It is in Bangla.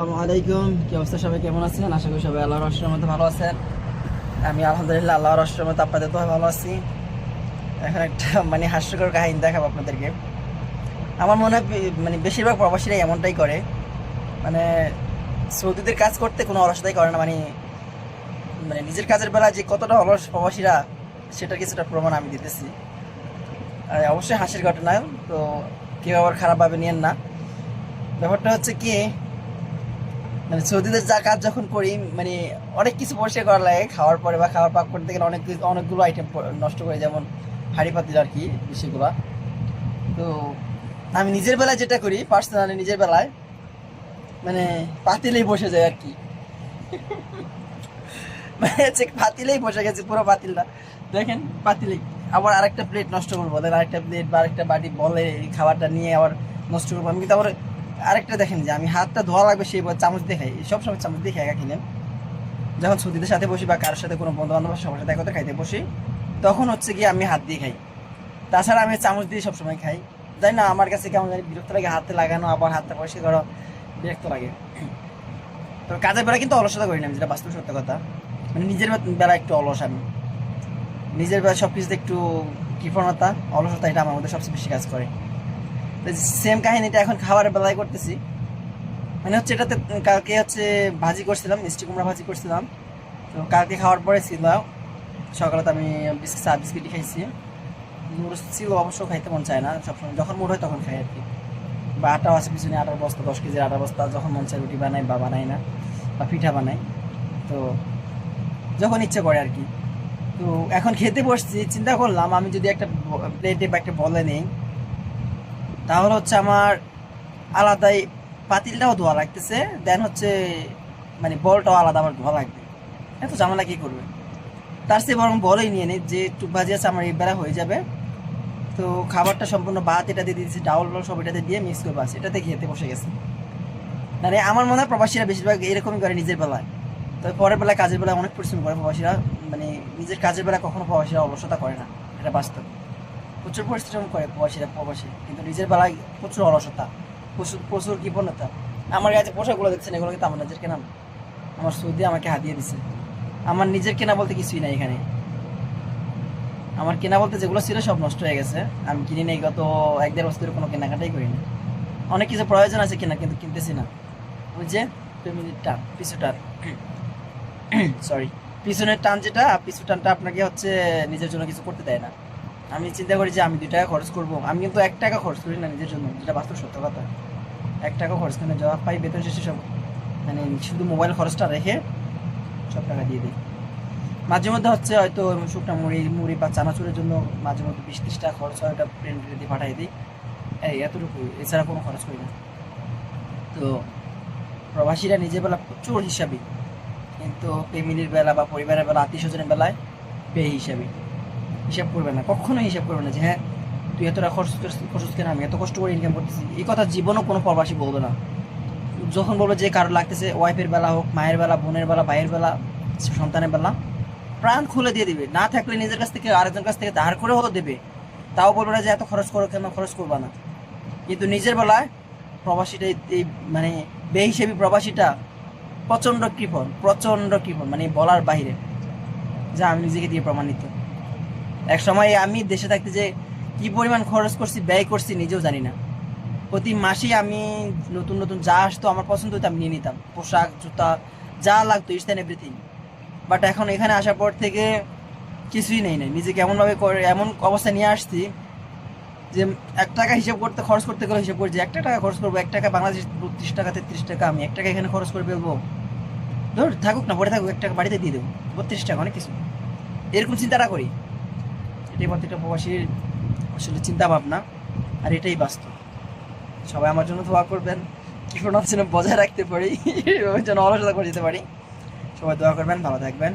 আসসালামু আলাইকুম। কি অবস্থা? সবাই কেমন আছেন? আশা করি সবাই আল্লাহর রহস্যের মধ্যে ভালো আছেন। আমি আলহামদুলিল্লাহ আল্লাহর রহস্যের মধ্যে আপনাদের তো ভালো আছি। এখন একটা মানে হাস্যকর কাহিনী দেখাবো আপনাদেরকে। আমার মনে হয় মানে বেশিরভাগ প্রবাসীরাই এমনটাই করে। মানে সৌদিদের কাজ করতে কোনো অলসতাই করে না। মানে মানে নিজের কাজের বেলা যে কতটা অলস প্রবাসীরা, সেটার কিছুটা প্রমাণ আমি দিতেছি। অবশ্যই হাসির ঘটনা। তো কেউ আবার খারাপভাবে নিয়েন না। ব্যাপারটা হচ্ছে কি মানে সৌদিদের যা কাজ যখন করি মানে অনেক কিছু পরিষ্কার করা লাগে। খাওয়ার পরে বা খাওয়ার পাক করতে গেলে অনেক অনেকগুলো আইটেম নষ্ট করে, যেমন হাড়ি পাতিল আর কি সেগুলা তো আমি নিজের বেলায় যেটা করি পার্সোনালি নিজের বেলায় মানে পাতিলেই বসে যায় আর কি। মানে হচ্ছে পাতিলেই বসে গেছে, পুরো পাতিলটা। দেখেন পাতিলেই আবার আরেকটা প্লেট নষ্ট করব, দেন আরেকটা প্লেট বা আরেকটা বাটি বলে খাবারটা নিয়ে আবার নষ্ট করব। আমি কিন্তু আবার আরেকটা দেখেন যে আমি হাতটা ধোয়া লাগবে সেই চামচ দিয়ে খাই সব সময় চামচ দিয়ে খাই একা কিনে যখন সুদিদের সাথে বসি বা কারোর সাথে কোনো বন্ধু বান্ধব সবার সাথে একত্রে খাইতে বসি, তখন হচ্ছে গিয়ে আমি হাত দিয়ে খাই। তাছাড়া আমি চামচ দিয়ে সবসময় খাই। জানি না, আমার কাছে কেমন জানি বিরক্ত লাগে হাতে লাগানো, আবার হাতটা পরিষ্কার করো বিরক্ত লাগে। তো কাজের বেলা কিন্তু অলসতা করি না যেটা বাস্তব সত্য কথা। মানে নিজের বেলা একটু অলস আমি। নিজের বেলা সব কিছুতে একটু কৃপণতা, অলসতা, এটা আমার মধ্যে সবচেয়ে বেশি কাজ করে। সেম কাহিনীটা এখন খাবারের বেলায় করতেছি। মানে হচ্ছে এটাতে কালকে হচ্ছে ভাজি করছিলাম, মিষ্টি কুমড়া ভাজি করছিলাম। তো কালকে খাওয়ার পরে ছিল, সকালে তো আমি বিস্কিট, চা বিস্কিটই খাইছি। নুডলস ছিল অবশ্য খাইতে মন চায় না, সবসময় যখন মুড হয় তখন খাই আর কি। বা আটাও আছে পিছনে, আটার বস্তা, দশ কেজির আটার বস্তা, যখন মন চায় রুটি বানাই বা বানাই না, বা পিঠা বানাই। তো যখন ইচ্ছে করে আর কি। তো এখন খেতে বসছি, চিন্তা করলাম আমি যদি একটা প্লেটে বা একটা বলে নেই তাহলে হচ্ছে আমার আলাদাই পাতিলটাও ধোয়া লাগতেছে দেন হচ্ছে মানে বলটাও আলাদা আমার ধোয়া লাগবে। এত ঝামেলা কী করবে? তার চেয়ে বরং বলেই নিয়ে নিই, যে টুক ভাজি আছে আমার এই বেলা হয়ে যাবে। তো খাবারটা সম্পূর্ণ ভাত, এটা দিয়ে দিয়েছি, ডাউল ডাউল সব এটাতে দিয়ে মিক্স করব আছে এটাতে খেতে বসে গেছে। মানে আমার মনে হয় প্রবাসীরা বেশিরভাগ এরকমই করে নিজের বেলায়। তবে পরের বেলায় কাজের বেলায় অনেক পরিশ্রম করে প্রবাসীরা মানে নিজের কাজের বেলায় কখনো প্রবাসীরা অলসতা করে না, এটা বাস্তব। প্রচুর পরিশ্রম করে প্রবাসীরা, প্রবাসী। কিন্তু নিজের বেলায় প্রচুর অলসতা, প্রচুর প্রচুর কৃপণতা। আমার কাছে পোশাকগুলো দেখছেন, এগুলো কিন্তু আমার নিজের কেনা আমার সৌদি আমাকে হাতিয়ে দিছে। আমার নিজের কেনা বলতে কিছুই নাই এখানে। আমার কেনা বলতে যেগুলো ছিল সব নষ্ট হয়ে গেছে। আমি কিনি নেই গত এক দেড় বছর কোনো কেনাকাটাই করিনি অনেক কিছু প্রয়োজন আছে কেনা, কিন্তু কিনতেছি না। যে ফ্যামিলির টান, পিছু টান। সরি পিছনের টান যেটা পিছু টানটা আপনাকে হচ্ছে নিজের জন্য কিছু করতে দেয় না। আমি চিন্তা করি যে আমি দুই টাকা খরচ করব। আমি কিন্তু এক টাকা খরচ করি না নিজের জন্য। যেটা বাস্তব সত্য কথা। এক টাকা খরচ করি জবাব পাই, বেতন শেষে সব মানে শুধু মোবাইল খরচটা রেখে সব টাকা দিয়ে দিই। মাঝে মধ্যে হচ্ছে হয়তো শুকনা মুড়ি মুড়ি বা চানাচুরের জন্য মাঝে মধ্যে বিশ ত্রিশ টাকা খরচ হয়, ওটা প্রিন্ট দিয়ে পাঠিয়ে দিই। এই এতটুকু এছাড়া কোনো খরচ করি না। তো প্রবাসীরা নিজের বেলা প্রচুর হিসাবে। কিন্তু ফ্যামিলির বেলা বা পরিবারের বেলা আত্মীয় স্বজনের বেলায় পেয়ে হিসাবে। হিসাব করবে না কখনো হিসাব করবে না যে হ্যাঁ তুই এতটা খরচ খরচ কেন আমি এত কষ্ট করে ইনকাম করতেছি। এই কথা জীবনও কোনো প্রবাসী বলবে না। যখন বলবে যে কারও লাগতেছে ওয়াইফের বেলা হোক, মায়ের বেলা, বোনের বেলা, ভাইয়ের বেলা, সন্তানের বেলা, প্রাণ খুলে দিয়ে দিবে। না থাকলে নিজের কাছ থেকে আরেকজন কাছ থেকে ধার করে হতো দেবে। তাও বলবে না যে, এত খরচ করো কেন? খরচ করবা না। কিন্তু নিজের বেলায় প্রবাসীটা এই- মানে বেহিসেবি প্রবাসীটা প্রচণ্ড কৃপণ প্রচণ্ড কৃপণ মানে বলার বাইরে যা আমি নিজেকে দিয়ে প্রমাণিত। এক সময় আমি দেশে থাকতে যে কি পরিমাণ খরচ করছি, ব্যয় করছি নিজেও জানি না। প্রতি মাসেই আমি নতুন নতুন যা আসতো, আমার পছন্দ হতো আমি নিয়ে নিতাম। পোশাক, জুতা, যা লাগতো অ্যান্ড এভরিথিং বাট এখন এখানে আসার পর থেকে কিছুই নেই, নাই। নিজেকে এমনভাবে এমন অবস্থায় নিয়ে আসছি যে এক টাকা হিসাব করতে, খরচ করতে গেলে হিসাব করি যে একটা টাকা খরচ করব, এক টাকা বাংলাদেশ বত্রিশ টাকা, তেত্রিশ টাকা, আমি এক টাকা এখানে খরচ করে ফেলব। ধর, থাকুক না পরে থাকুক, এক টাকা বাড়িতে দিয়ে দেবো। বত্রিশ টাকা, অনেক কিছু। এরকম চিন্তাটা করি। এটাই প্রত্যেকটা প্রবাসীর আসলে চিন্তা ভাবনা আর এটাই বাস্তব। সবাই আমার জন্য দোয়া করবেন কৃপণতা যেন বজায় রাখতে পারি যেন অলসতা করে যেতে পারি। সবাই দোয়া করবেন, ভালো থাকবেন।